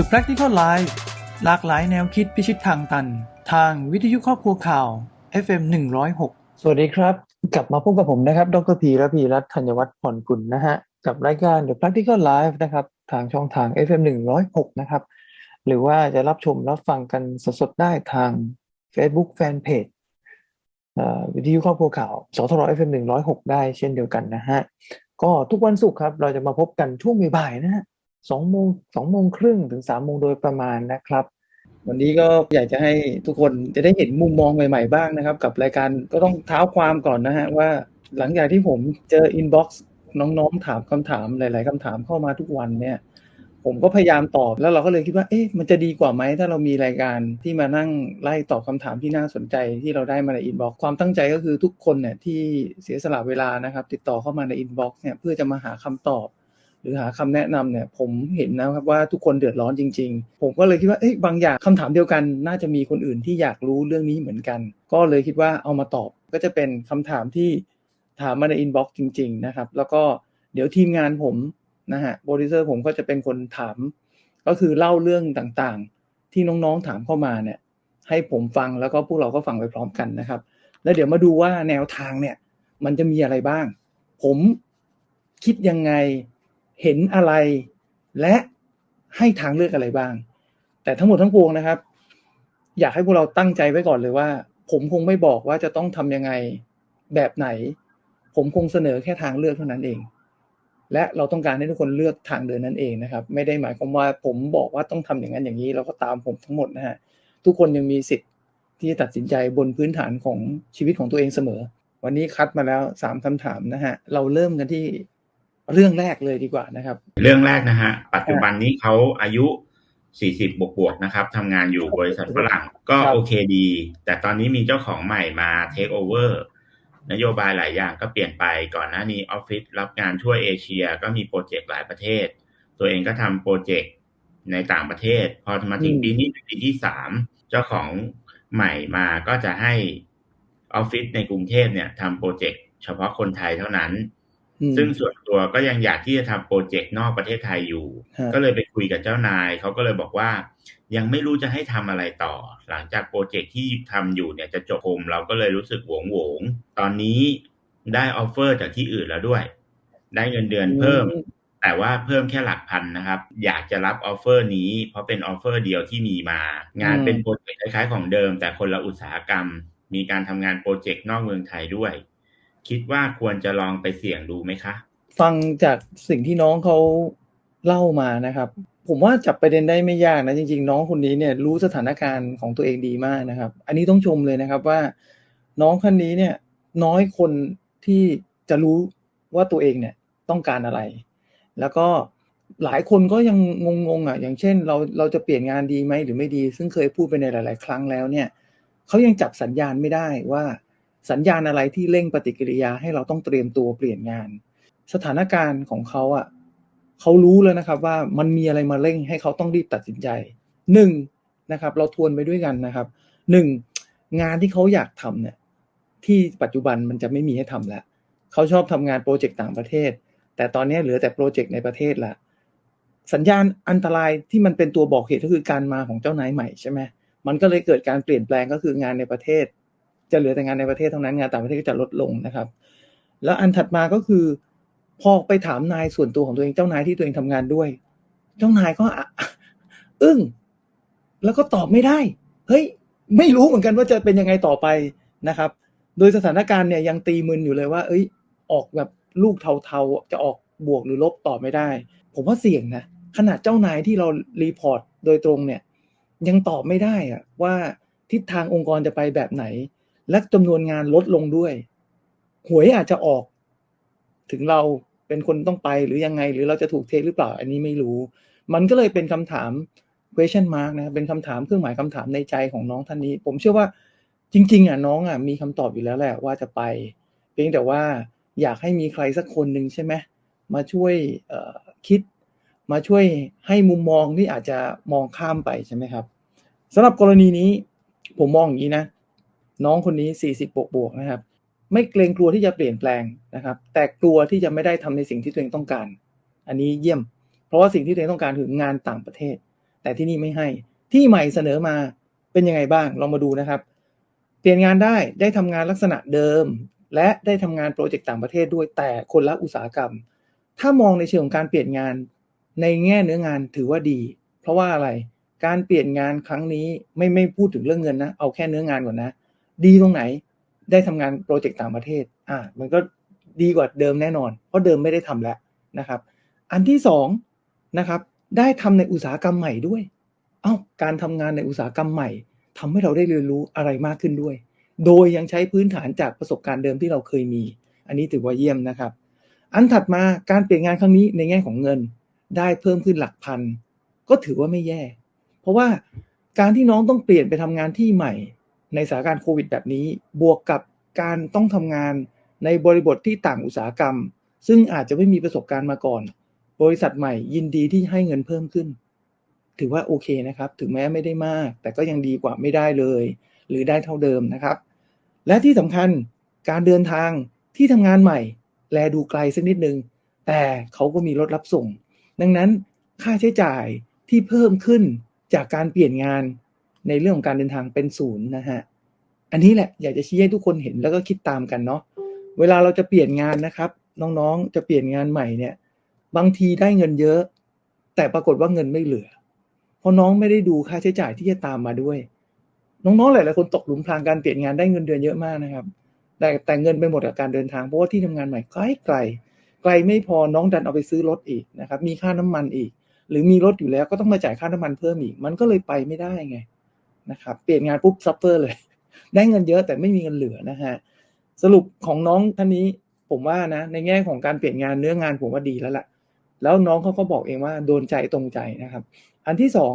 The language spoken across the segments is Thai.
The Practical Life หลากหลายแนวคิดพิชิตทางตัน ทางวิทยุครอบครัวข่าว FM 106 สวัสดีครับ กลับมาพบกับผมนะครับ ดรพีระพีรัตน์ธัญวัฒน์ผ่อนกุลนะฮะ กับรายการ The Practical Life นะครับ ทางช่องทาง FM 106 นะครับ หรือว่าจะรับชมรับฟังกันสดๆได้ทาง Facebook Fanpage วิทยุครอบครัวข่าว สทร FM 106 ได้เช่นเดียวกันนะฮะ ก็ทุกวันศุกร์ครับ เราจะมาพบกันช่วงบ่ายๆนะฮะ สองโมงสองโมงครึ่งถึงสามโมงโดยประมาณนะครับ วันนี้ก็อยากจะให้ทุกคนจะได้เห็นมุมมองใหม่ ๆ บ้างนะครับ กับรายการก็ต้องเท้าความก่อนนะฮะว่าหลังจากที่ผมเจออินบ็อกซ์น้องๆถามคำถามหลาย ๆคำถามเข้ามาทุกวันเนี่ย ผมก็พยายามตอบแล้วเราก็เลยคิดว่า เอ๊ะมันจะดีกว่าไหมถ้าเรามีรายการที่มานั่งไล่ตอบคำถามที่น่าสนใจที่เราได้มาในอินบ็อกซ์ความตั้งใจก็คือทุกคนเนี่ยที่เสียสละเวลานะครับ ติดต่อเข้ามาในอินบ็อกซ์เนี่ยเพื่อจะมาหาคำตอบ หรือหาคำแนะนำเนี่ยผมเห็นนะครับว่าทุกคนเดือดร้อนจริง ๆ ผมก็เลยคิดว่าเอ๊ะบางอย่างคำถามเดียวกัน น่าจะมีคนอื่นที่อยากรู้เรื่องนี้เหมือนกัน ก็เลยคิดว่าเอามาตอบก็จะเป็นคำถามที่ถามมาในอินบ็อกซ์จริง ๆ นะครับ แล้วก็เดี๋ยวทีมงานผมนะฮะโปรดิวเซอร์ผมก็จะเป็นคนถาม ก็คือเล่าเรื่องต่างๆ ที่น้องๆถามเข้ามาเนี่ยให้ผมฟังแล้วก็พวกเราก็ฟังไปพร้อมกันนะครับ แล้วเดี๋ยวมาดูว่าแนวทางเนี่ย มันจะมีอะไรบ้าง ผมคิดยังไง เห็นอะไร และให้ทางเลือกอะไรบ้าง แต่ทั้งหมดทั้งปวงนะครับ อยากให้พวกเราตั้งใจไว้ก่อนเลยว่า ผมคงไม่บอกว่าจะต้องทำยังไงแบบไหน ผมคงเสนอแค่ทางเลือกเท่านั้นเอง และเราต้องการให้ทุกคนเลือกทางเดินนั้นเองนะครับ ไม่ได้หมายความว่าผมบอกว่าต้องทำอย่างนั้นอย่างนี้แล้วก็ตามผมทั้งหมดนะฮะทุกคนยังมีสิทธิ์ที่จะตัดสินใจบนพื้นฐานของชีวิตของตัวเองเสมอ วันนี้คัดมาแล้วสามคำถามนะฮะ เราเริ่มกันที่ เรื่องแรกเลยดีกว่านะครับ เรื่องแรกนะฮะปัจจุบันนี้เขาอายุ 40 บวกบวกๆนะครับทำงานอยู่บริษัทฝรั่งก็ครับโอเคดี แต่ตอนนี้มีเจ้าของใหม่มาเทคโอเวอร์นโยบายหลายอย่างก็เปลี่ยนไปก่อนหน้านี้ออฟฟิศรับงานช่วยเอเชีย ก็มีโปรเจกต์หลายประเทศ ตัวเองก็ทำโปรเจกต์ในต่างประเทศ พอมาถึงอืมปีนี้เป็นปีที่สามเจ้าของใหม่มาก็จะให้ออฟฟิศในกรุงเทพเนี่ยทำโปรเจกต์เฉพาะคนไทยเท่านั้นอืม ซึ่งส่วนตัวก็ยังอยากที่จะทำโปรเจกต์นอกประเทศไทยอยู่ฮะก็เลยไปคุยกับเจ้านายเขาก็เลยบอกว่า ยังไม่รู้จะให้ทำอะไรต่อ หลังจากโปรเจกต์ที่ทำอยู่เนี่ยจะจบผมเราก็เลยรู้สึกหวงหวงๆตอนนี้ได้ออฟเฟอร์จากที่อื่นแล้วด้วย ได้เงินเดือนเพิ่ม แต่ว่าเพิ่มแค่หลักพันนะครับ อยากจะรับออฟเฟอร์นี้ เพราะเป็นออฟเฟอร์เดียวที่มีมา งานอืมเป็นโปรเจกต์คล้ายๆของเดิม แต่คนละอุตสาหกรรม มีการทำงานโปรเจกต์นอกเมืองไทยด้วย คิดว่าควรจะลองไปเสี่ยงดูไหมคะ ฟังจากสิ่งที่น้องเขาเล่ามานะครับ ผมว่าจับประเด็นได้ไม่ยากนะจริง ๆ น้องคนนี้เนี่ยรู้สถานการณ์ของตัวเองดีมากนะครับ อันนี้ต้องชมเลยนะครับว่า น้องคนนี้เนี่ยน้อยคนที่จะรู้ว่าตัวเองเนี่ยต้องการอะไร แล้วก็หลายคนก็ยังงงๆอะ อย่างเช่นเราเราจะเปลี่ยนงานดีไหมหรือไม่ดี ซึ่งเคยพูดไปในหลาย ๆ ครั้งแล้วเนี่ยเขายังจับสัญญาณไม่ได้ว่า สัญญาณอะไรที่เร่งปฏิกิริยาให้เราต้องเตรียมตัวเปลี่ยนงาน สถานการณ์ของเขาอะเขารู้แล้วนะครับว่ามันมีอะไรมาเร่งให้เขาต้องรีบตัดสินใจหนึ่งนะครับ เราทวนไปด้วยกันนะครับหนึ่งงานที่เขาอยากทำเนี่ยที่ปัจจุบันมันจะไม่มีให้ทำแล้วเขาชอบทำงานโปรเจกต์ต่างประเทศ แต่ตอนนี้เหลือแต่โปรเจกต์ในประเทศละสัญญาณอันตรายที่มันเป็นตัวบอกเหตุก็คือการมาของเจ้านายใหม่ใช่ไหมมันก็เลยเกิดการเปลี่ยนแปลงก็คืองานในประเทศ จะเหลือแต่งานในประเทศเท่านั้นงานต่างประเทศก็จะลดลงนะครับ แล้วอันถัดมาก็คือ พอไปถามนายส่วนตัวของตัวเองเจ้านายที่ตัวเองทำงานด้วย เจ้านายก็อะอึ้งแล้วก็ตอบไม่ได้ เฮ้ย ไม่รู้เหมือนกันว่าจะเป็นยังไงต่อไปนะครับ โดยสถานการณ์เนี่ยยังตีมึนอยู่เลยว่า เอ้ย ออกแบบลูกเทาๆ จะออกบวกหรือลบตอบไม่ได้ ผมว่าเสี่ยงนะ ขนาดเจ้านายที่เรารีพอร์ตโดยตรงเนี่ย ยังตอบไม่ได้อะว่าทิศทางองค์กรจะไปแบบไหน และจำนวนงานลดลงด้วย หวยอาจจะออก ถึงเราเป็นคนต้องไปหรือยังไง หรือเราจะถูกเทหรือเปล่า อันนี้ไม่รู้ มันก็เลยเป็นคำถาม question mark นะเป็นคำถามเครื่องหมายคำถามในใจของน้องท่านนี้ ผมเชื่อว่าจริง ๆ อะน้องอะมีคำตอบอยู่แล้วแหละว่าจะไป เพียงแต่ว่าอยากให้มีใครสักคนหนึ่งใช่ไหมมาช่วยคิด มาช่วยให้มุมมองที่อาจจะมองข้ามไปใช่ไหมครับสำหรับกรณีนี้ผมมองอย่างนี้นะ น้องคนนี้ 40 บวกบวกๆนะครับ ไม่เกรงกลัวที่จะเปลี่ยนแปลงนะครับ แต่กลัวที่จะไม่ได้ทำในสิ่งที่ตัวเองต้องการ อันนี้เยี่ยม เพราะว่าสิ่งที่ตัวเองต้องการคืองานต่างประเทศ แต่ที่นี่ไม่ให้ ที่ใหม่เสนอมาเป็นยังไงบ้าง ลองมาดูนะครับ เปลี่ยนงานได้ ได้ทำงานลักษณะเดิม และได้ทำงานโปรเจกต์ต่างประเทศด้วย แต่คนละอุตสาหกรรม ถ้ามองในเชิงของการเปลี่ยนงานในแง่เนื้องานถือว่าดี เพราะว่าอะไร การเปลี่ยนงานครั้งนี้ไม่ไม่พูดถึงเรื่องเงินนะ เอาแค่เนื้องานก่อนนะ ดีตรงไหนได้ทำงานโปรเจกต์ต่างประเทศ อ่า มันก็ดีกว่าเดิมแน่นอน เพราะเดิมไม่ได้ทำแล้วนะครับ อันที่สองนะครับ ได้ทำในอุตสาหกรรมใหม่ด้วย เอ้า การทำงานในอุตสาหกรรมใหม่ทำให้เราได้เรียนรู้อะไรมากขึ้นด้วย โดยยังใช้พื้นฐานจากประสบการณ์เดิมที่เราเคยมี อันนี้ถือว่าเยี่ยมนะครับ อันถัดมาการเปลี่ยนงานครั้งนี้ในแง่ของเงิน ได้เพิ่มขึ้นหลักพัน ก็ถือว่าไม่แย่ เพราะว่าการที่น้องต้องเปลี่ยนไปทำงานที่ใหม่ ในสถานการณ์โควิดแบบนี้ บวกกับการต้องทำงานในบริบทที่ต่างอุตสาหกรรม ซึ่งอาจจะไม่มีประสบการณ์มาก่อน บริษัทใหม่ยินดีที่ให้เงินเพิ่มขึ้น ถือว่าโอเคนะครับ ถึงแม้ไม่ได้มาก แต่ก็ยังดีกว่าไม่ได้เลย หรือได้เท่าเดิมนะครับ และที่สำคัญการเดินทางที่ทำงานใหม่ แลดูไกลสักนิดนึง แต่เขาก็มีรถรับส่ง ดังนั้นค่าใช้จ่ายที่เพิ่มขึ้นจากการเปลี่ยนงาน ในเรื่องของการเดินทางเป็นศูนย์นะฮะ อันนี้แหละอยากจะชี้ให้ทุกคนเห็นแล้วก็คิดตามกันเนาะ เวลาเราจะเปลี่ยนงานนะครับ น้องๆ จะเปลี่ยนงานใหม่เนี่ย บางทีได้เงินเยอะ แต่ปรากฏว่าเงินไม่เหลือ เพราะน้องไม่ได้ดูค่าใช้จ่ายที่จะตามมาด้วย น้องๆ หลายๆคนตกหลุมพรางการเปลี่ยนงานได้เงินเดือนเยอะมากนะครับ แต่แต่เงินไปหมดกับการเดินทางเพราะว่าที่ทำงานใหม่ไกลไกลไกลไม่พอน้องดันเอาไปซื้อรถอีกนะครับ มีค่าน้ำมันอีก หรือมีรถอยู่แล้วก็ต้องมาจ่ายค่าน้ำมันเพิ่มอีก มันก็เลยไปไม่ได้ไง นะครับเปลี่ยนงานปุ๊บซัฟเฟอร์เลย ได้เงินเยอะแต่ไม่มีเงินเหลือนะฮะสรุปของน้องท่านนี้ผมว่านะ ในแง่ของการเปลี่ยนงานเนื้องานผมว่าดีแล้วล่ะ แล้วน้องเขาก็บอกเองว่าโดนใจตรงใจนะครับ อันที่สอง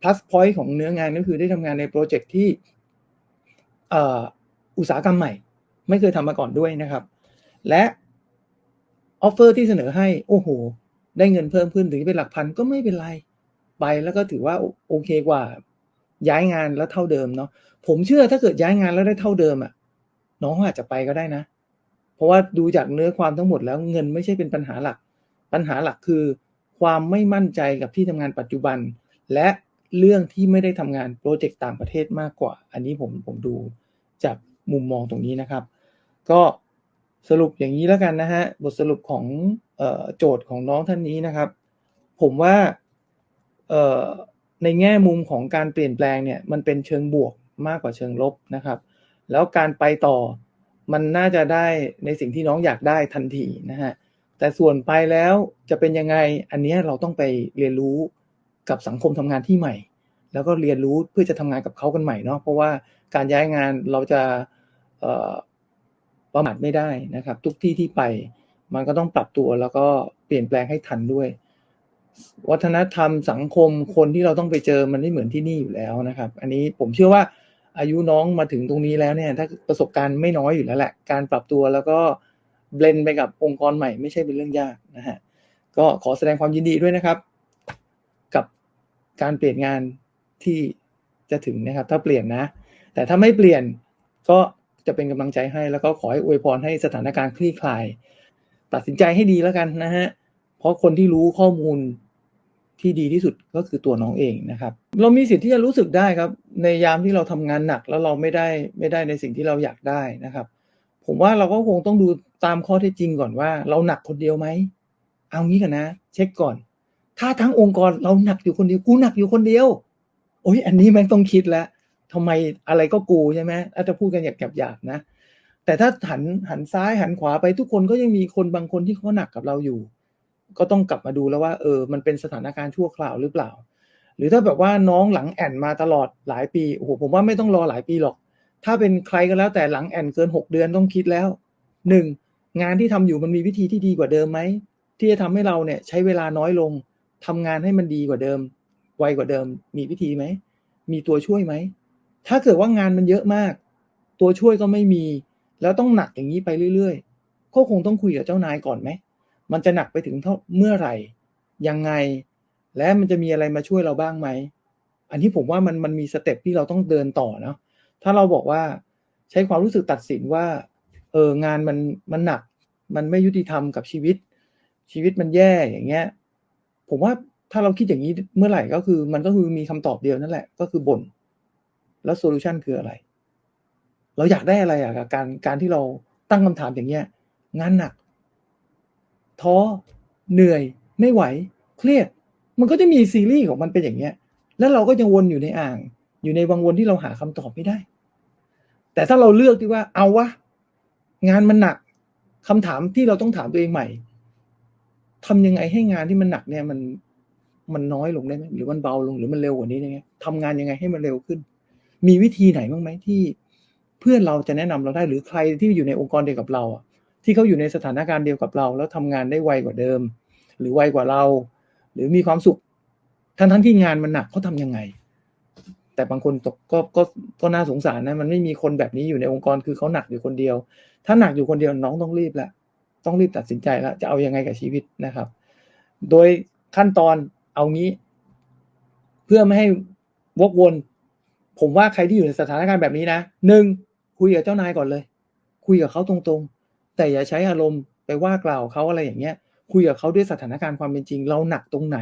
plus point ของเนื้องานก็คือได้ทำงานในโปรเจกต์ที่อุตสาหกรรมใหม่ ไม่เคยทำมาก่อนด้วยนะครับ และออฟเฟอร์ที่เสนอให้ โอ้โห ได้เงินเพิ่มขึ้นถึงจะเป็นหลักพันก็ไม่เป็นไร ไปแล้วก็ถือว่าโอเคกว่า ย้ายงานแล้วเท่าเดิมเนาะผมเชื่อถ้าเกิดย้ายงานแล้วได้เท่าเดิมอะ่ะ น้องอาจจะไปก็ได้นะ เพราะว่าดูจากเนื้อความทั้งหมดแล้วเงินไม่ใช่เป็นปัญหาหลัก ปัญหาหลักคือ ความไม่มั่นใจกับที่ทำงานปัจจุบัน และเรื่องที่ไม่ได้ทำงานโปรเจกต์ต่างประเทศมากกว่า อันนี้ผมผมดูจากมุมมองตรงนี้นะครับ ก็สรุปอย่างนี้แล้วกันนะฮะบทสรุปของออโจทย์ของน้องท่านนี้นะครับ ผมว่าเในแง่มุมของการเปลี่ยนแปลงเนี่ยมันเป็นเชิงบวกมากกว่าเชิงลบนะครับ แล้วการไปต่อมันน่าจะได้ในสิ่งที่น้องอยากได้ทันทีนะฮะแต่ส่วนไปแล้วจะเป็นยังไงอันนี้เราต้องไปเรียนรู้กับสังคมทำงานที่ใหม่ แล้วก็เรียนรู้เพื่อจะทำงานกับเขากันใหม่เนาะเพราะว่าการย้ายงานเราจะประมาทไม่ได้นะครับ ทุกที่ที่ไปมันก็ต้องปรับตัวแล้วก็เปลี่ยนแปลงให้ทันด้วย วัฒนธรรมสังคมคนที่เราต้องไปเจอมันไม่เหมือนที่นี่อยู่แล้วนะครับ อันนี้ผมเชื่อว่าอายุน้องมาถึงตรงนี้แล้วเนี่ย ถ้าประสบการณ์ไม่น้อยอยู่แล้วแหละ การปรับตัวแล้วก็เบลนไปกับองค์กรใหม่ไม่ใช่เป็นเรื่องยากนะฮะก็ขอแสดงความยินดีด้วยนะครับ กับการเปลี่ยนงานที่จะถึงนะครับ ถ้าเปลี่ยนนะ แต่ถ้าไม่เปลี่ยนก็จะเป็นกำลังใจให้ แล้วก็ขอให้อวยพรให้สถานการณ์คลี่คลาย ตัดสินใจให้ดีแล้วกันนะฮะเพราะคนที่รู้ข้อมูล ที่ดีที่สุดก็คือตัวน้องเองนะครับ เรามีสิทธิ์ที่จะรู้สึกได้ครับ ในยามที่เราทำงานหนักแล้วเราไม่ได้ไม่ได้ในสิ่งที่เราอยากได้นะครับ ผมว่าเราก็คงต้องดูตามข้อเท็จจริงก่อนว่า เราหนักคนเดียวไหมเอางี้กันนะ เช็คก่อน ถ้าทั้งองค์กรเราหนักอยู่คนเดียวกูหนักอยู่คนเดียว โอ้ยอันนี้แม่งต้องคิดแล้วทำไมอะไรก็กูใช่ไหมอาจจะพูดกันหยาบๆนะ แต่ถ้าหันหันซ้ายหันขวาไปทุกคนก็ยังมีคนบางคนที่เขาหนักกับเราอยู่ ก็ต้องกลับมาดูแล้วว่าเออมันเป็นสถานการณ์ชั่วคราวหรือเปล่า หรือถ้าแบบว่าน้องหลังแอนมาตลอดหลายปีโอ้โหผมว่าไม่ต้องรอหลายปีหรอก ถ้าเป็นใครก็แล้วแต่หลังแอนเกินหกเดือนต้องคิดแล้วหนึ่งงานที่ทำอยู่มันมีวิธีที่ดีกว่าเดิมไหมที่จะทำให้เราเนี่ยใช้เวลาน้อยลงทำงานให้มันดีกว่าเดิม ไวกว่าเดิม มีวิธีไหมมีตัวช่วยไหมถ้าเกิดว่างานมันเยอะมาก ตัวช่วยก็ไม่มี แล้วต้องหนักอย่างนี้ไปเรื่อยๆก็คงต้องคุยกับเจ้านายก่อนไหม มันจะหนักไปถึงเท่าเมื่อไหร่ ยังไง และมันจะมีอะไรมาช่วยเราบ้างไหม อันนี้ผมว่ามันมันมีสเต็ปที่เราต้องเดินต่อเนาะถ้าเราบอกว่าใช้ความรู้สึกตัดสินว่า เอองานมันมันหนัก มันไม่ยุติธรรมกับชีวิต ชีวิตมันแย่อย่างเงี้ย ผมว่าถ้าเราคิดอย่างนี้เมื่อไหร่ก็คือ มันก็คือมีคำตอบเดียวนั่นแหละ ก็คือบ่นแล้วโซลูชันคืออะไร เราอยากได้อะไรอะกับการการที่เราตั้งคำถามอย่างเงี้ย งานหนัก ท้อ เหนื่อย ไม่ไหว เครียด มันก็จะมีซีรีส์ของมันเป็นอย่างเงี้ย แล้วเราก็ยังวนอยู่ในอ่าง อยู่ในวังวนที่เราหาคำตอบไม่ได้ แต่ถ้าเราเลือกที่ว่าเอาวะ งานมันหนักคำถามที่เราต้องถามตัวเองใหม่ทำยังไงให้งานที่มันหนักเนี่ยมันมันน้อยลงได้ไหมหรือมันเบาลงหรือมันเร็วกว่านี้ได้ไงทำงานยังไงให้มันเร็วขึ้น มีวิธีไหนบ้างไหมที่ เพื่อนเราจะแนะนำเราได้หรือใครที่อยู่ในองค์กรเดียวกับเราอะ ที่เขาอยู่ในสถานการณ์เดียวกับเรา แล้วทำงานได้ไวกว่าเดิม หรือไวกว่าเรา หรือมีความสุข ทั้งทั้งที่งานมันหนักเขาทำยังไง แต่บางคนตกก็ก็ก็น่าสงสารนะมันไม่มีคนแบบนี้อยู่ในองค์กรคือเขาหนักอยู่คนเดียว ถ้าหนักอยู่คนเดียวน้องต้องรีบแหละต้องรีบตัดสินใจแล้วจะเอายังไงกับชีวิตนะครับ โดยขั้นตอนเอางี้ เพื่อไม่ให้วกวน ผมว่าใครที่อยู่ในสถานการณ์แบบนี้นะหนึ่งคุยกับเจ้านายก่อนเลย คุยกับเขาตรงๆ แต่อย่าใช้อารมณ์ไปว่ากล่าวเขาอะไรอย่างเงี้ย คุยกับเขาด้วยสถานการณ์ความเป็นจริง เราหนักตรงไหน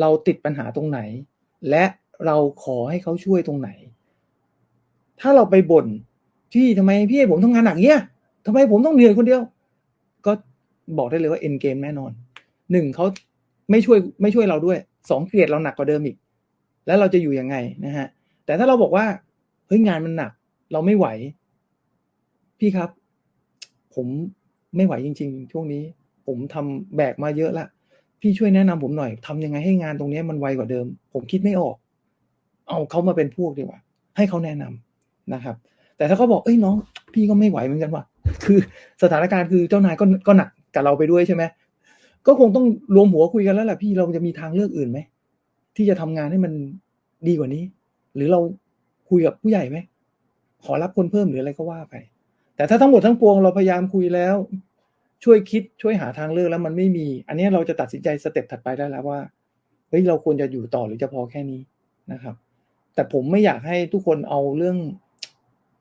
เราติดปัญหาตรงไหน และเราขอให้เขาช่วยตรงไหน ถ้าเราไปบ่นที่ทำไมพี่ให้ผมทำงานหนักเงี้ยทำไมผมต้องเหนื่อยคนเดียว ก็บอกได้เลยว่าเอ็นเกมแน่นอนหนึ่งเขาไม่ช่วยไม่ช่วยเราด้วยสองเกลียดเราหนักกว่าเดิมอีก แล้วเราจะอยู่ยังไงนะฮะแต่ถ้าเราบอกว่าเฮ้ยงานมันหนัก เราไม่ไหว พี่ครับ ผมไม่ไหวจริง ๆ ช่วงนี้ ผมทำแบกมาเยอะละพี่ช่วยแนะนำผมหน่อยทำยังไงให้งานตรงนี้มันไวกว่าเดิม ผมคิดไม่ออก เอาเขามาเป็นพวกดีกว่า ให้เขาแนะนำนะครับ แต่ถ้าเขาบอกเอ้ยน้อง พี่ก็ไม่ไหวเหมือนกันว่ะคือสถานการณ์คือเจ้านายก็ก็หนักกับเราไปด้วยใช่ไหมก็คงต้องรวมหัวคุยกันแล้วแหละพี่เราจะมีทางเลือกอื่นไหมที่จะทำงานให้มันดีกว่านี้ หรือเราคุยกับผู้ใหญ่ไหมขอรับคนเพิ่มหรืออะไรก็ว่าไป แต่ถ้าทั้งหมดทั้งปวงเราพยายามคุยแล้ว ช่วยคิดช่วยหาทางเลือกแล้วมันไม่มี อันนี้เราจะตัดสินใจสเต็ปถัดไปได้แล้วว่าเฮ้ยเราควรจะอยู่ต่อหรือจะพอแค่นี้นะครับ แต่ผมไม่อยากให้ทุกคนเอาเรื่อง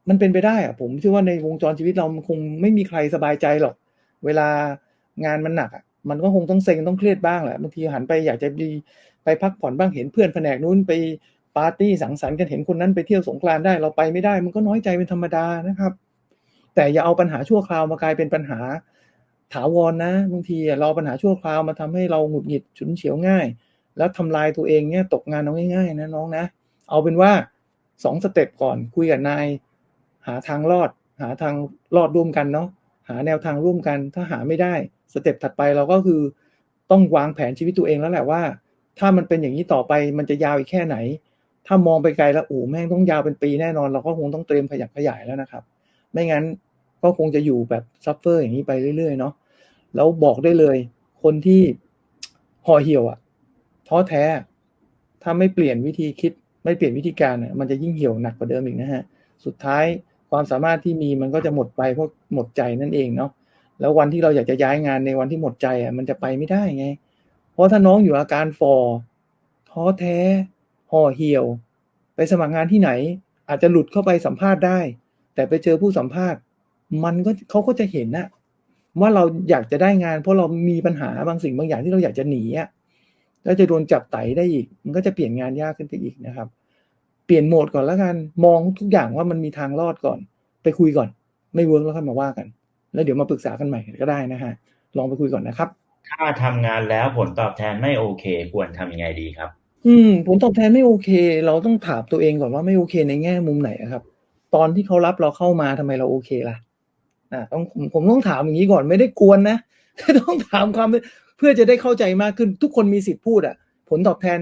มันเป็นไปได้อะผมเชื่อว่าในวงจรชีวิตเรามันคงไม่มีใครสบายใจหรอก เวลางานมันหนักอะมันก็คงต้องเซ็งต้องเครียดบ้างแหละบางทีหันไปอยากจะดีไปพักผ่อนบ้างเห็นเพื่อนแผนกนู้นไปปาร์ตี้สังสรรค์กันเห็นคนนั้นไปเที่ยวสงกรานต์ได้เราไปไม่ได้ มันก็น้อยใจเป็นธรรมดานะครับ แต่อย่าเอาปัญหาชั่วคราวมากลายเป็นปัญหาถาวรนะบางทีเราปัญหาชั่วคราวมาทำให้เราหงุดหงิดฉุนเฉียวง่าย แล้วทำลายตัวเองเนี่ยตกงานเอาง่ายๆนะน้องนะ เอาเป็นว่าสองสเต็ปก่อนคุยกับนาย หาทางรอด หาทางรอดร่วมกันเนาะหาแนวทางร่วมกันถ้าหาไม่ได้สเต็ปถัดไปเราก็คือต้องวางแผนชีวิตตัวเองแล้วแหละว่า ถ้ามันเป็นอย่างนี้ต่อไปมันจะยาวอีกแค่ไหน ถ้ามองไปไกลแล้วโอ้แม่งต้องยาวเป็นปีแน่นอน เราก็คงต้องเตรียมขยับขยายแล้วนะครับ ไม่งั้น ก็คงจะอยู่แบบซัฟเฟอร์อย่างนี้ไปเรื่อยๆเนาะแล้วบอกได้เลย คนที่ห่อเหี่ยวอะท้อแท้ ถ้าไม่เปลี่ยนวิธีคิด ไม่เปลี่ยนวิธีการอะมันจะยิ่งเหี่ยวหนักกว่าเดิมอีกนะฮะ สุดท้ายความสามารถที่มีมันก็จะหมดไปเพราะหมดใจนั่นเองเนาะแล้ววันที่เราอยากจะย้ายงานในวันที่หมดใจอะมันจะไปไม่ได้ไง เพราะถ้าน้องอยู่อาการฟอท้อแท้ห่อเหี่ยว ไปสมัครงานที่ไหน อาจจะหลุดเข้าไปสัมภาษณ์ได้ แต่ไปเจอผู้สัมภาษณ์ มันก็เขาก็จะเห็นนะว่าเราอยากจะได้งาน เพราะเรามีปัญหาบางสิ่งบางอย่างที่เราอยากจะหนีอะแล้วจะโดนจับไตได้อีก มันก็จะเปลี่ยนงานยากขึ้นไปอีกนะครับ เปลี่ยนโหมดก่อนแล้วกันมองทุกอย่างว่ามันมีทางรอดก่อน ไปคุยก่อน ไม่เวิร์กแล้วค่อยมาว่ากัน แล้วเดี๋ยวมาปรึกษากันใหม่ก็ได้นะฮะลองไปคุยก่อนนะครับ ถ้าทำงานแล้วผลตอบแทนไม่โอเค ควรทำยังไงดีครับ อืม ผลตอบแทนไม่โอเค เราต้องถามตัวเองก่อนว่าไม่โอเคในแง่มุมไหนอะครับ ตอนที่เขารับเราเข้ามาทำไมเราโอเคล่ะ อ่าต้องผมผมต้องถามอย่างนี้ก่อนไม่ได้กวนนะต้องถามความเพื่อจะได้เข้าใจมากขึ้นทุกคนมีสิทธิ์พูดอะผลตอบแทน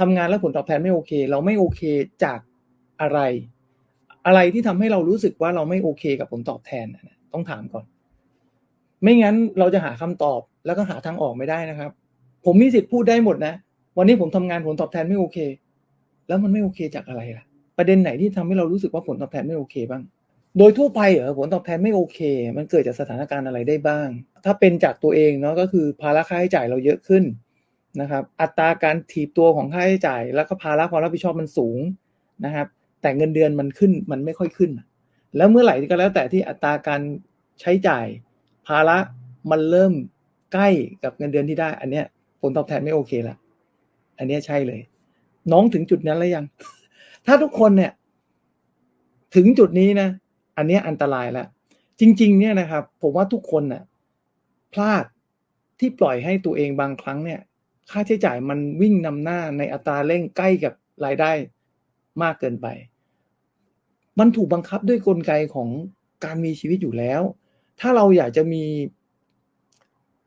ทำงานแล้วผลตอบแทนไม่โอเค เราไม่โอเคจากอะไร อะไรที่ทำให้เรารู้สึกว่าเราไม่โอเคกับผลตอบแทนต้องถามก่อน ไม่งั้นเราจะหาคำตอบแล้วก็หาทางออกไม่ได้นะครับ ผมมีสิทธิ์พูดได้หมดนะ วันนี้ผมทำงานผลตอบแทนไม่โอเค แล้วมันไม่โอเคจากอะไรล่ะ ประเด็นไหนที่ทำให้เรารู้สึกว่าผลตอบแทนไม่โอเคบ้าง โดยทั่วไปเหรอผลตอบแทนไม่โอเค มันเกิดจากสถานการณ์อะไรได้บ้าง ถ้าเป็นจากตัวเองเนาะก็คือภาระค่าใช้จ่ายเราเยอะขึ้นนะครับ อัตราการถีบตัวของค่าใช้จ่าย แล้วก็ภาระความรับผิดชอบมันสูงนะครับ แต่เงินเดือนมันขึ้นมันไม่ค่อยขึ้น แล้วเมื่อไหร่ก็แล้วแต่ที่อัตราการใช้จ่าย ภาระมันเริ่มใกล้กับเงินเดือนที่ได้ อันเนี้ยผลตอบแทนไม่โอเคละอันเนี้ยใช่เลย น้องถึงจุดนั้นแล้วยัง ถ้าทุกคนเนี่ย ถึงจุดนี้นะ อันนี้อันตรายแล้วจริง ๆ เนี่ยนะครับ ผมว่าทุกคนน่ะพลาดที่ปล่อยให้ตัวเองบางครั้งเนี่ย ค่าใช้จ่ายมันวิ่งนำหน้าในอัตราเร่งใกล้กับรายได้มากเกินไป มันถูกบังคับด้วยกลไกของการมีชีวิตอยู่แล้ว ถ้าเราอยากจะมี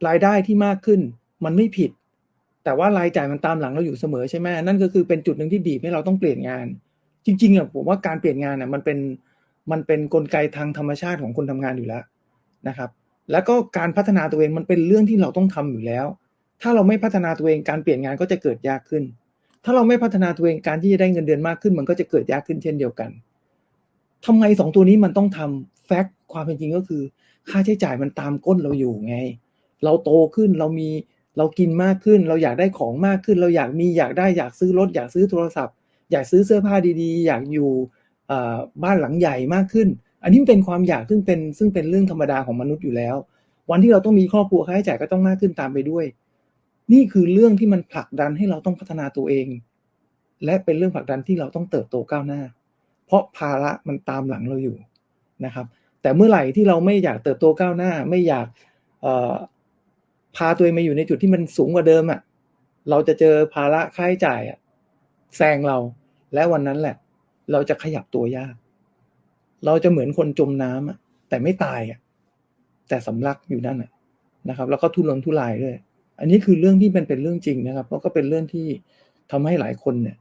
รายได้ที่มากขึ้น มันไม่ผิด แต่ว่ารายจ่ายมันตามหลังเราอยู่เสมอใช่ไหมนั่นก็คือเป็นจุดหนึ่งที่บีบให้เราต้องเปลี่ยนงาน จริงๆอะผมว่าการเปลี่ยนงานอะมันเป็น มันเป็นกลไกทางธรรมชาติของคนทำงานอยู่แล้วนะครับ แล้วก็การพัฒนาตัวเองมันเป็นเรื่องที่เราต้องทำอยู่แล้ว ถ้าเราไม่พัฒนาตัวเองการเปลี่ยนงานก็จะเกิดยากขึ้น ถ้าเราไม่พัฒนาตัวเองการที่จะได้เงินเดือนมากขึ้น มันก็จะเกิดยากขึ้นเช่นเดียวกันทำไมสองตัวนี้มันต้องทำแฟกต์ความเป็นจริงก็คือ ค่าใช้จ่ายมันตามก้นเราอยู่ไง เราโตขึ้นเรามีเรากินมากขึ้น เราอยากได้ของมากขึ้น เราอยากมีอยากได้อยากซื้อรถอยากซื้อโทรศัพท์ อยากซื้อเสื้อผ้าดีๆ อยากอยู่ บ้านหลังใหญ่มากขึ้น อันนี้เป็นความอยากซึ่งเป็นซึ่งเป็นเรื่องธรรมดาของมนุษย์อยู่แล้ว วันที่เราต้องมีครอบครัวค่าใช้จ่ายก็ต้องมากขึ้นตามไปด้วย นี่คือเรื่องที่มันผลักดันให้เราต้องพัฒนาตัวเอง และเป็นเรื่องผลักดันที่เราต้องเติบโตก้าวหน้า เพราะภาระมันตามหลังเราอยู่นะครับ แต่เมื่อไหร่ที่เราไม่อยากเติบโตก้าวหน้า ไม่อยากพาตัวเองมาอยู่ในจุดที่มันสูงกว่าเดิมอะ่ะ เราจะเจอภาระค่าใช้จ่ายอะแซงเรา และวันนั้นแหละ เราจะขยับตัวยาก เราจะเหมือนคนจมน้ำอะแต่ไม่ตายอะแต่สำลักอยู่นั่นอะนะครับ แล้วก็ทุรนทุรายด้วย อันนี้คือเรื่องที่เป็นเป็นเรื่องจริงนะครับแล้วก็เป็นเรื่องที่ทำให้หลายคนเนี่ย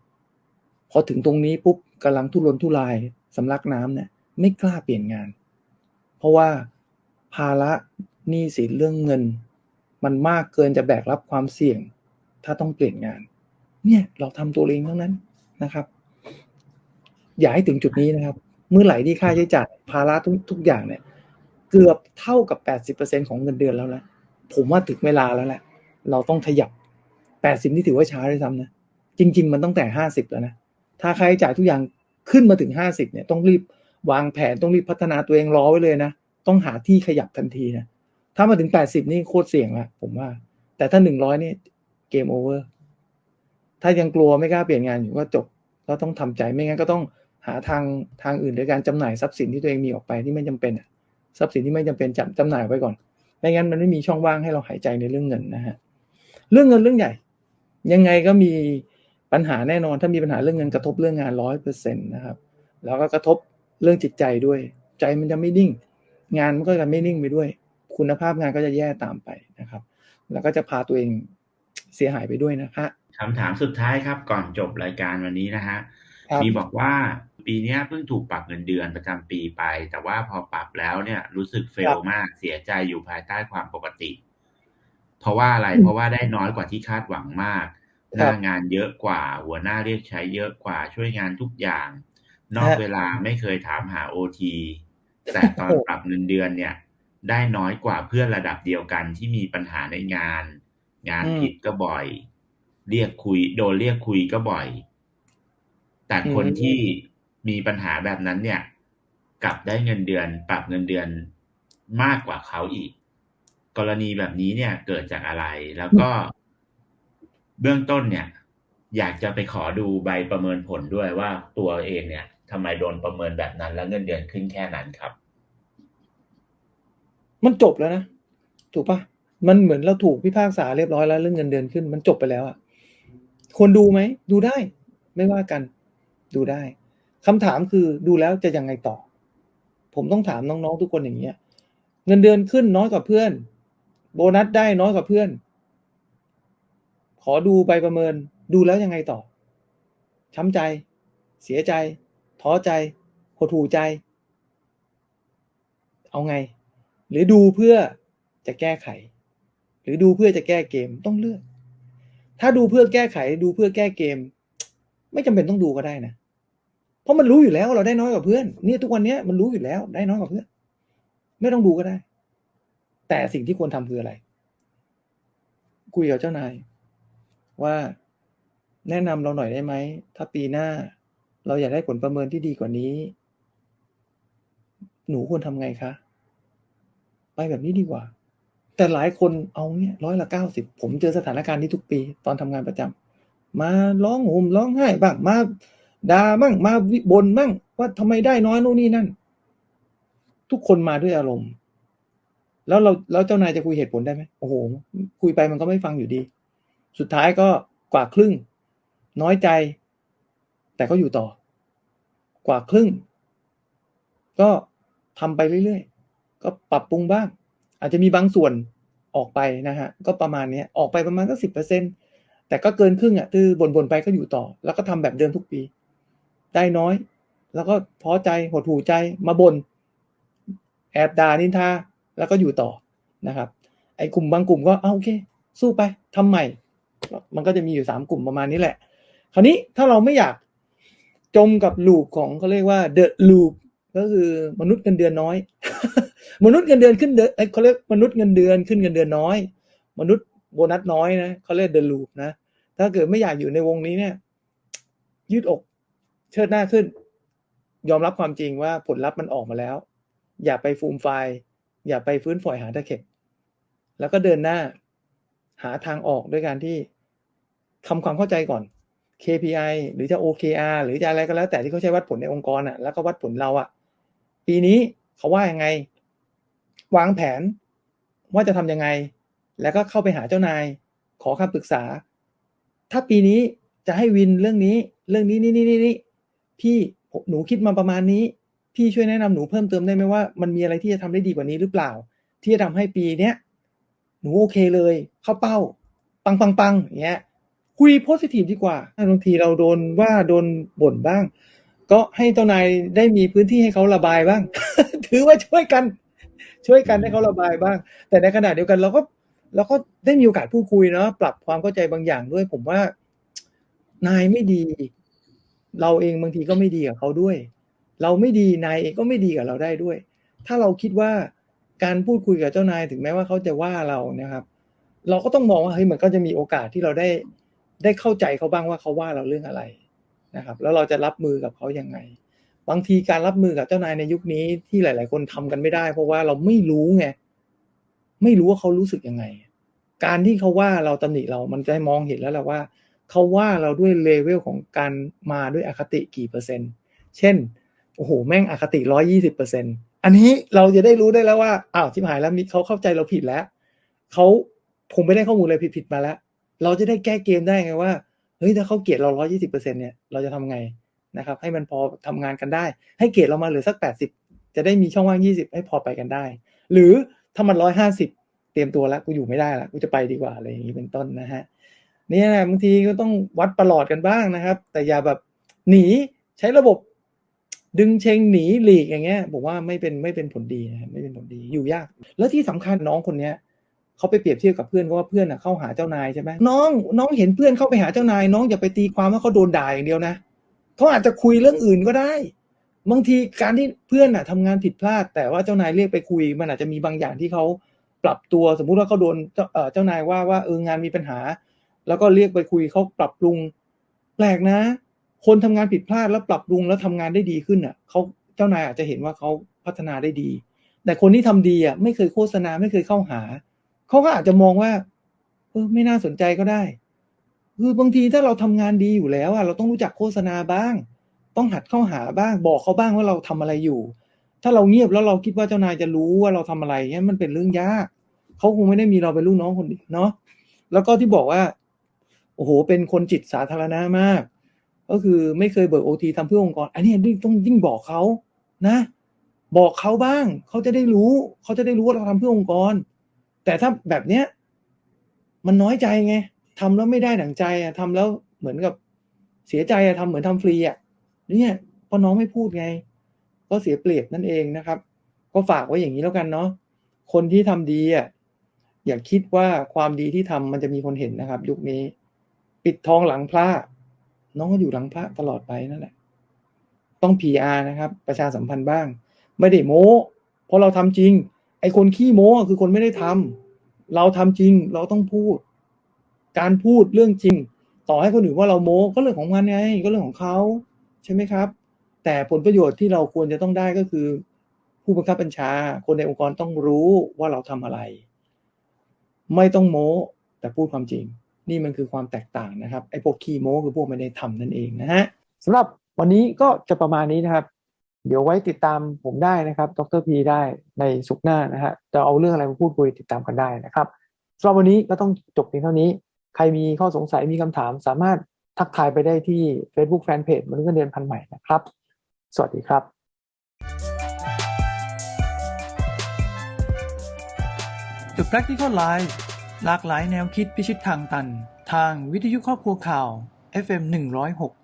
พอถึงตรงนี้ปุ๊บกำลังทุรนทุรายสำลักน้ำเนี่ย ไม่กล้าเปลี่ยนงาน เพราะว่าภาระหนี้สินเรื่องเงิน มันมากเกินจะแบกรับความเสี่ยง ถ้าต้องเปลี่ยนงาน เนี่ยเราทำตัวเองทั้งนั้นนะครับ อย่าให้ถึงจุดนี้นะครับ เมื่อไหร่ที่ค่าใช้จ่ายภาระทุกทุกอย่างเนี่ย เกือบเท่ากับ 80%ของเงินเดือนแล้วนะผมว่าถึงเวลาแล้วแหละ เราต้องขยับ 80 นี่ถือว่าช้าด้วยซ้ำนะ จริง ๆ มันตั้งแต่ 50 แล้วนะ ถ้าค่าใช้จ่ายทุกอย่างขึ้นมาถึง 50 เนี่ย ต้องรีบวางแผนต้องรีบพัฒนาตัวเองรอไว้เลยนะ ต้องหาที่ขยับทันทีนะ ถ้ามาถึง 80 นี่โคตรเสี่ยงละผมว่า แต่ถ้า 100 นี่เกมโอเวอร์ ถ้ายังกลัวไม่กล้าเปลี่ยนงานอยู่ก็จบ ก็ต้องทำใจไม่งั้นก็ต้อง หาทางทางอื่นโดยการจำหน่ายทรัพย์สินที่ตัวเองมีออกไปที่ไม่จำเป็นทรัพย์สินที่ไม่จำเป็นจำจำหน่ายไว้ก่อนไม่งั้นมันไม่มีช่องว่างให้เราหายใจในเรื่องเงินนะฮะเรื่องเงินเรื่องใหญ่ ยังไงก็มีปัญหาแน่นอนถ้ามีปัญหาเรื่องเงินกระทบเรื่องงานร้อยเปอร์เซ็นต์นะครับ แล้วก็กระทบเรื่องจิตใจด้วย ใจมันจะไม่นิ่ง งานมันก็จะไม่นิ่งไปด้วย คุณภาพงานก็จะแย่ตามไปนะครับ แล้วก็จะพาตัวเองเสียหายไปด้วยนะฮะคำถามสุดท้ายครับก่อนจบรายการวันนี้นะฮะครับมีบอกว่า ปีเนี้ยเพิ่งถูกปรับเงินเดือนประจำปีไป แต่ว่าพอปรับแล้วเนี่ยรู้สึกเฟลมากเสียใจอยู่ภายใต้ความปกติ เพราะว่าอะไรเพราะว่าได้น้อยกว่าที่คาดหวังมาก หน้างานเยอะกว่า หัวหน้าเรียกใช้เยอะกว่าช่วยงานทุกอย่าง นอกเวลาไม่เคยถามหาโอทีแต่ตอนปรับเงินเดือนเนี่ย ได้น้อยกว่าเพื่อนระดับเดียวกันที่มีปัญหาในงาน งานผิดก็บ่อย เรียกคุย โดนเรียกคุยก็บ่อย แต่คนที่ มีปัญหาแบบนั้นเนี่ย กลับได้เงินเดือน ปรับเงินเดือนมากกว่าเขาอีก กรณีแบบนี้เนี่ยเกิดจากอะไรแล้วก็ เบื้องต้นเนี่ย อยากจะไปขอดูใบประเมินผลด้วยว่าตัวเองเนี่ยทำไมโดนประเมินแบบนั้น แล้วเงินเดือนขึ้นแค่นั้นครับ มันจบแล้วนะถูกปะมันเหมือนเราถูกพิพากษาเรียบร้อยแล้วเรื่องเงินเดือนขึ้น มันจบไปแล้วอะควรดูไหม ดูได้ ไม่ว่ากัน ดูได้ คำถามคือดูแล้วจะยังไงต่อ ผมต้องถามน้องๆทุกคนอย่างเงี้ย เงินเดือนขึ้นน้อยกว่าเพื่อน โบนัสได้น้อยกว่าเพื่อน ขอดูใบประเมิน ดูแล้วยังไงต่อ ช้ำใจ เสียใจ ท้อใจหดหู่ใจ เอาไง หรือดูเพื่อจะแก้ไข หรือดูเพื่อจะแก้เกมต้องเลือก ถ้าดูเพื่อแก้ไข ดูเพื่อแก้เกม ไม่จำเป็นต้องดูก็ได้นะ เพราะมันรู้อยู่แล้วเราได้น้อยกว่าเพื่อนเนี่ยทุกวันเนี้ยมันรู้อยู่แล้วได้น้อยกว่าเพื่อน ไม่ต้องดูก็ได้ แต่สิ่งที่ควรทำคืออะไร คุยกับเจ้านาย ว่าแนะนำเราหน่อยได้ไหม ถ้าปีหน้า เราอยากได้ผลประเมินที่ดีกว่านี้ หนูควรทำไงคะ ไปแบบนี้ดีกว่า แต่หลายคนเอาเนี่ยร้อยละเก้าสิบผมเจอสถานการณ์นี้ทุกปี ตอนทำงานประจำมาร้องห่มร้องไห้บ้างมา ด่าบ้างมาวิบ่นบ้างว่าทำไมได้น้อยโน่นนี่นั่น ทุกคนมาด้วยอารมณ์ แล้วเราแล้วเจ้านายจะคุยเหตุผลได้ไหมโอ้โห คุยไปมันก็ไม่ฟังอยู่ดี สุดท้ายก็กว่าครึ่ง น้อยใจ แต่ก็อยู่ต่อ กว่าครึ่ง ก็ทำไปเรื่อยๆ ก็ปรับปรุงบ้าง อาจจะมีบางส่วนออกไปนะฮะ ก็ประมาณนี้ออกไปประมาณก็สิบเปอร์เซ็นแต่ก็เกินครึ่งอะคือบ่นๆไปก็อยู่ต่อ แล้วก็ทำแบบเดิมทุกปี ได้น้อย แล้วก็ท้อใจหดหูใจมาบน่นแอบด่านินทาแล้วก็อยู่ต่อนะครับ ไอ้กลุ่มบางกลุ่มก็เอาโอเค สู้ไปทำใหม่ มันก็จะมีอยู่สามกลุ่มประมาณนี้แหละ คราวนี้ถ้าเราไม่อยากจมกับลูปของเขาเรียกว่า the loop ก็คือมนุษย์เงินเดือนน้อย มนุษย์เงินเดือนขึ้นเดือนเอ้เขาเรียกมนุษย์เงินเดือนขึ้นเงินเดือนน้อย มนุษย์โบนัสน้อยนะเขาเรียก the loop นะ ถ้าเกิดไม่อยากอยู่ในวงนี้เนี่ย ยืดอก เชิดหน้าขึ้น ยอมรับความจริงว่าผลลัพธ์มันออกมาแล้ว อย่าไปฟูมไฟล์อย่าไปฟื้นฝอยหาตะเข็บแล้วก็เดินหน้า หาทางออกด้วยการที่ทำความเข้าใจก่อน KPI หรือจะ OKR หรือจะอะไรก็แล้ว แต่ที่เขาใช้วัดผลในองค์กรอะ แล้วก็วัดผลเราอะ ปีนี้เขาว่ายังไง วางแผนว่าจะทำยังไง แล้วก็เข้าไปหาเจ้านาย ขอคำปรึกษา ถ้าปีนี้จะให้วินเรื่องนี้ เรื่องนี้นี่นี่นี่นี่ พี่หนูคิดมาประมาณนี้ พี่ช่วยแนะนำหนูเพิ่มเติมได้ไหมว่ามันมีอะไรที่จะทำได้ดีกว่านี้หรือเปล่า ที่จะทำให้ปีเนี้ยหนูโอเคเลย เข้าเป้า ปังปังปังอย่างเงี้ยคุยโพสิทีฟดีกว่าบางทีเราโดนว่าโดนบ่นบ้าง ก็ให้เจ้านายได้มีพื้นที่ให้เขาระบายบ้าง ถือว่าช่วยกัน ช่วยกันให้เขาระบายบ้าง แต่ในขณะเดียวกันเราก็เราก็ได้มีโอกาสพูดคุยเนาะปรับความเข้าใจบางอย่างด้วย ผมว่านายไม่ดี เราเองบางทีก็ไม่ดีกับเขาด้วย เราไม่ดีนายเองก็ไม่ดีกับเราได้ด้วย ถ้าเราคิดว่าการพูดคุยกับเจ้านายถึงแม้ว่าเขาจะว่าเรานะครับ เราก็ต้องมองว่าเฮ้ยมันก็จะมีโอกาสที่เราได้ได้เข้าใจเขาบ้างว่าเขาว่าเราเรื่องอะไรนะครับ แล้วเราจะรับมือกับเขายังไง บางทีการรับมือกับเจ้านายในยุคนี้ที่หลาย ๆ คนทำกันไม่ได้ เพราะว่าเราไม่รู้ไงไม่รู้ว่าเขารู้สึกยังไง การที่เขาว่าเราตำหนิเรามันจะให้มองเห็นแล้วแหละว่า เขาว่าเราด้วยเลเวลของการมาด้วยอคติกี่เปอร์เซ็นต์ เช่น โอ้โห แม่งอคติร้อยี่สิบเปอร์เซ็นอันนี้เราจะได้รู้ได้แล้วว่า อ้าวชิบหายแล้วมีเขาเข้าใจเราผิดแล้ว เขาคงไม่ได้ข้อมูลอะไรผิดๆมาแล้ว เราจะได้แก้เกมได้ไงว่า เฮ้ย ถ้าเขาเกลียดเราร้อยี่สิบเปอร์เซ็นเนี่ย เราจะทำไงนะครับ ให้มันพอทำงานกันได้ ให้เกรดเรามาเหลือสักแปดสิบจะได้มีช่องว่างยี่สิบให้พอไปกันได้ หรือถ้ามันร้อยห้าสิบเตรียมตัวแล้วกูอยู่ไม่ได้ละกูจะไปดีกว่าอะไรอย่างนี้เป็นต้นนะฮะ เนี่ยบางทีก็ต้องวัดประหลอดกันบ้างนะครับ แต่อย่าแบบหนีใช้ระบบดึงเชงหนีหลีกอย่างเงี้ยผมว่าไม่เป็นไม่เป็นผลดีนะครับไม่เป็นผลดีอยู่ยาก แล้วที่สำคัญน้องคนเนี้ยเขาไปเปรียบเทียบกับเพื่อนเขาว่าเพื่อนอะเข้าหาเจ้านายใช่ไหมน้องน้องเห็นเพื่อนเข้าไปหาเจ้านาย น้องอย่าไปตีความว่าเขาโดนด่าอย่างเดียวนะเขาอาจจะคุยเรื่องอื่นก็ได้บางทีการที่เพื่อนอะทำงานผิดพลาด แต่ว่าเจ้านายเรียกไปคุย มันอาจจะมีบางอย่างที่เขาปรับตัวสมมุติว่าเขาโดนเจ้าเจ้านายว่าว่าเอองานมีปัญหา แล้วก็เรียกไปคุยเขาปรับปรุง แปลกนะ คนทำงานผิดพลาดแล้วปรับปรุงแล้วทำงานได้ดีขึ้นอะเขาเจ้านายอาจจะเห็นว่าเขาพัฒนาได้ดี แต่คนที่ทำดีอะไม่เคยโฆษณาไม่เคยเข้าหาเขาก็อาจจะมองว่าเออไม่น่าสนใจก็ได้ คือบางทีถ้าเราทำงานดีอยู่แล้วอะเราต้องรู้จักโฆษณาบ้าง ต้องหัดเข้าหาบ้าง บอกเขาบ้างว่าเราทำอะไรอยู่ ถ้าเราเงียบแล้วเราคิดว่าเจ้านายจะรู้ว่าเราทำอะไรเนี่ยมันเป็นเรื่องยากเขาคงไม่ได้มีเราเป็นลูกน้องคนเดียวเนาะแล้วก็ที่บอกว่า อ้โหเป็นคนจิตสาธารณะมาก ก็คือไม่เคยเบิกโอทีทำเพื่อองค์กร อันนี้ต้องยิ่งบอกเขานะ บอกเขาบ้างเขาจะได้รู้เขาจะได้รู้ว่าเราทำเพื่อองค์กร แต่ถ้าแบบเนี้ยมันน้อยใจไงทำแล้วไม่ได้ดั่งใจอะทำแล้วเหมือนกับเสียใจอะทำเหมือนทำฟรีอะเนี่ยเพราะน้องไม่พูดไง ก็เสียเปรียบนั่นเองนะครับ ก็ฝากไว้อย่างนี้แล้วกันเนาะคนที่ทำดีอะอย่าคิดว่าความดีที่ทำมันจะมีคนเห็นนะครับ ยุคนี้ ปิดทองหลังพระน้องก็อยู่หลังพระตลอดไปนั่นแหละ ต้อง PR นะครับ ประชาสัมพันธ์บ้าง ไม่ได้โม้ เพราะเราทำจริง ไอ้คนขี้โม้คือคนไม่ได้ทำเราทำจริงเราต้องพูด การพูดเรื่องจริง ต่อให้คนอื่นว่าเราโม้ก็เรื่องของมันไงก็เรื่องของเขาใช่ไหมครับ แต่ผลประโยชน์ที่เราควรจะต้องได้ก็คือ ผู้บังคับบัญชา คนในองค์กรต้องรู้ว่าเราทำอะไร ไม่ต้องโม้แต่พูดความจริง นี่มันคือความแตกต่างนะครับไอ้พวกขี้โม้คือพวกไม่ได้ทำนั่นเองนะฮะสำหรับวันนี้ก็จะประมาณนี้นะครับ เดี๋ยวไว้ติดตามผมได้นะครับ ดรพีได้ในสุกหน้านะฮะจะเอาเรื่องอะไรมาพูดคุยติดตามกันได้นะครับสำหรับวันนี้ก็ต้องจบเพียงเท่านี้ ใครมีข้อสงสัยมีคำถาม สามารถทักทายไปได้ที่ Facebook Fanpage มนุษย์เงินเดือนพันใหม่นะครับ สวัสดีครับ The Practical Life หลากหลายแนวคิดพิชิตทางตัน ทางวิทยุครอบครัวข่าว FM 106